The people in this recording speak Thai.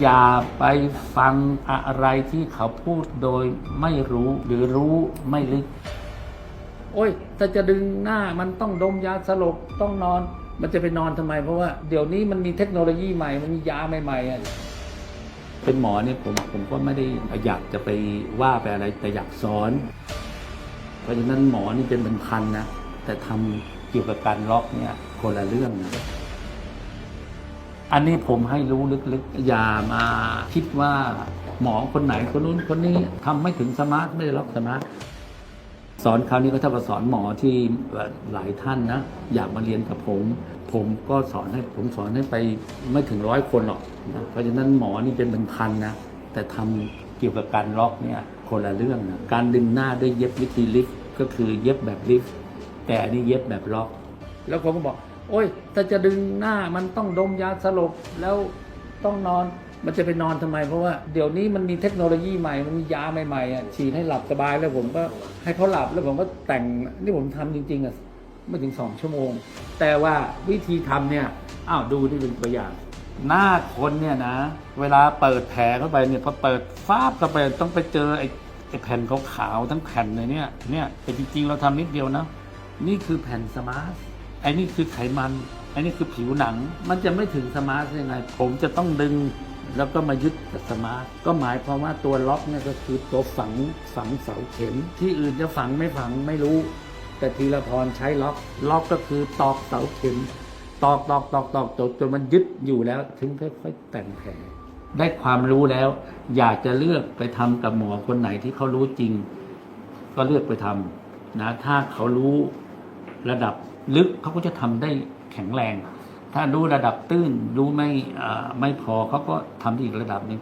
อย่าไปฟังอะไรที่เขาพูดโดยไม่รู้หรือรู้ไม่ลึก โอ้ยถ้าจะดึงหน้ามันต้องดมยาสลบต้องนอน มันจะไปนอนทำไม เพราะว่าเดี๋ยวนี้มันมีเทคโนโลยีใหม่ มันมียาใหม่ๆอะเป็นหมอเนี่ยผมผมก็ไม่ได้อยากจะไปว่าไปอะไรแต่อยากสอน เพราะฉะนั้นหมอนี่เป็นเป็นพันนะแต่ทำเกี่ยวกับการล็อกเนี่ยคนละเรื่องนะ อันนี้ผมให้รู้ลึกๆ อย่ามาคิดว่าหมอคนไหนคนนู้นคนนี้ทำไม่ถึงสมาร์ทไม่ได้ล็อกสมาร์ทสอนคราวนี้ก็เท่ากับสอนหมอที่หลายท่านนะ อยากมาเรียนกับผม ผมก็สอนให้ผมสอนให้ไปไม่ถึงร้อยคนหรอกนะเพราะฉะนั้นหมอนี่เป็นเป็นพันนะแต่ทำเกี่ยวกับการล็อกเนี่ยคนละเรื่องนะการดึงหน้าด้วยเย็บวิธีลิฟก็คือเย็บแบบลิฟต์แต่นนี้เย็บแบบล็อก แล้วผมก็บอก โอ้ยถ้าจะดึงหน้ามันต้องดมยาสลบแล้วต้องนอนมันจะไปนอนทำไม เพราะว่าเดี๋ยวนี้มันมีเทคโนโลยีใหม่ มันมียาใหม่ๆอะฉีดให้หลับสบายแล้วผมก็ให้เขาหลับแล้วผมก็แต่งนี่ผมทำจริง ๆอะไม่ถึงสองชั่วโมง แต่ว่าวิธีทำเนี่ยอ้าวดูนี่เป็นตัวอย่าง หน้าคนเนี่ยนะ เวลาเปิดแผลเข้าไปเนี่ยพอเปิดฟ้าบเข้าไปต้องไปเจอไอ้ไอ้แผ่นขาวๆทั้งแผ่นเลยเนี่ยเนี่ยแต่จริงๆเราทำนิดเดียวนะนี่คือแผ่นสมาร์ท ไอ้นี่คือไขมันไอ้นี่คือผิวหนัง มันจะไม่ถึงสมาร์ทยังไง ผมจะต้องดึงแล้วก็มายึดกับสมาร์ทก็หมายความว่าตัวล็อกเนี่ยก็คือตัวฝังฝังเสาเข็ม ที่อื่นจะฝังไม่ฝังไม่รู้ แต่ทีละพรใช้ล็อก ล็อกก็คือตอกเสาเข็ม ตอกตอกตอกตอกจนจนมันยึดอยู่แล้ว ถึงค่อยๆแต่งแผลได้ความรู้แล้ว อยากจะเลือกไปทำกับหมอคนไหนที่เขารู้จริง ก็เลือกไปทำนะถ้าเขารู้ระดับ ลึกเขาก็จะทำได้แข็งแรง ถ้ารู้ระดับตื้นรู้ไม่ไม่พอเขาก็ทำได้อีกระดับหนึ่ง